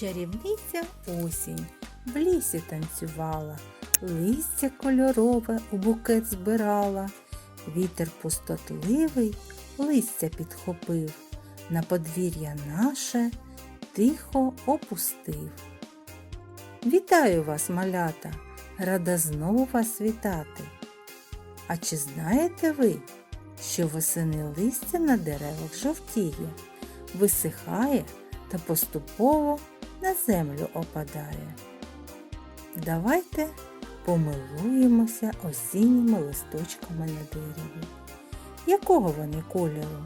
Чарівниця осінь в лісі танцювала, листя кольорове у букет збирала. Вітер пустотливий листя підхопив, на подвір'я наше тихо опустив. Вітаю вас, малята! Рада знову вас вітати. А чи знаєте ви, що восени листя на деревах жовтіє, висихає та поступово на землю опадає? Давайте помилуємося осінніми листочками на дереві. Якого вони кольору?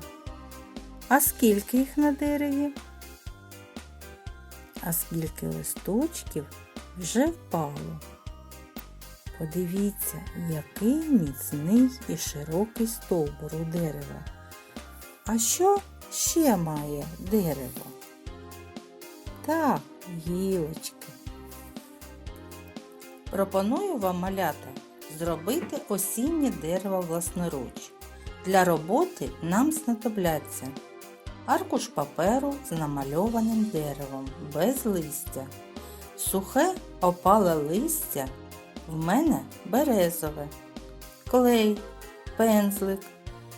А скільки їх на дереві? А скільки листочків вже впало? Подивіться, який міцний і широкий стовбур у дерева. А що ще має дерево? Так, гілочки. Пропоную вам малята зробити осіннє дерево власноруч. Для роботи нам знадобляться аркуш паперу з намальованим деревом без листя, сухе опале листя, в мене березове, клей, пензлик,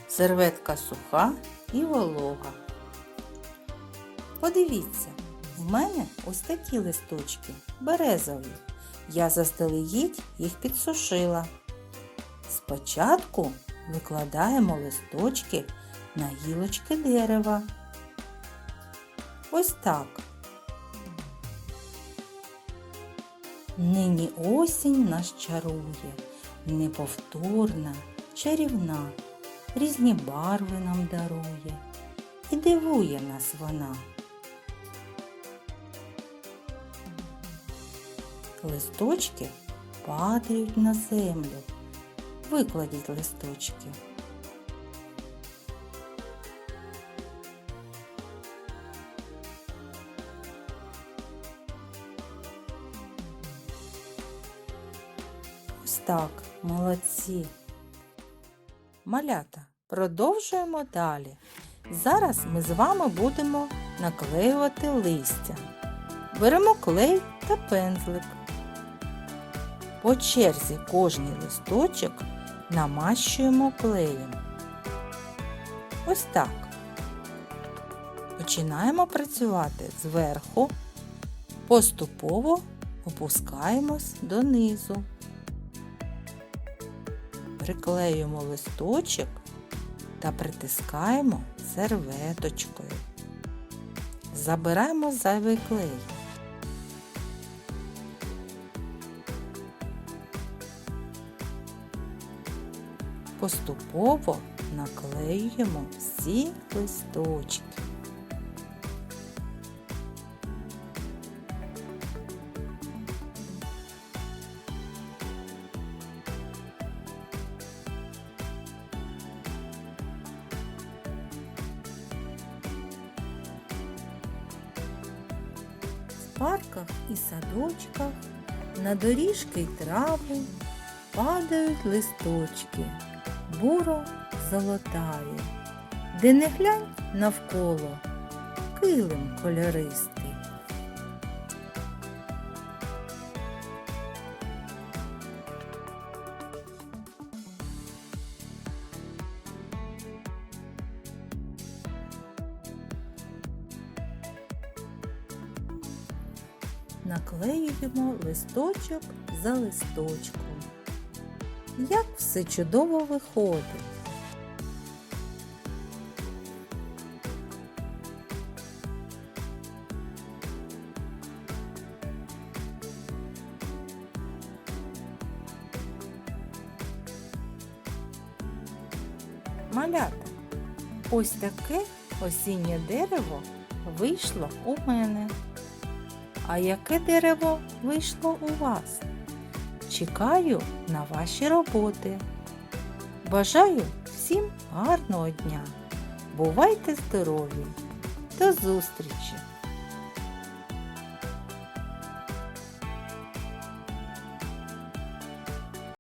серветка суха і волога. Подивіться, в мене ось такі листочки березові. Я заздалегідь їх підсушила. Спочатку викладаємо листочки на гілочки дерева. Ось так. Нині осінь нас чарує, неповторна, чарівна, різні барви нам дарує і дивує нас вона. Листочки падають на землю. Викладіть листочки. Ось так, молодці. Малята, продовжуємо далі. Зараз ми з вами будемо наклеювати листя. Беремо клей та пензлик. По черзі кожний листочок намащуємо клеєм. Ось так. Починаємо працювати зверху, поступово опускаємось донизу. Приклеюємо листочок та притискаємо серветочкою. Забираємо зайвий клей. Поступово наклеюємо всі листочки. В парках і садочках, на доріжки й трави падають листочки, буро золотаві, де не глянь навколо килим кольористий. Наклеюємо листочок за листочком. Як все чудово виходить. Малята, ось таке осіннє дерево вийшло у мене. А яке дерево вийшло у вас? Чекаю на ваші роботи. Бажаю всім гарного дня. Бувайте здорові! До зустрічі!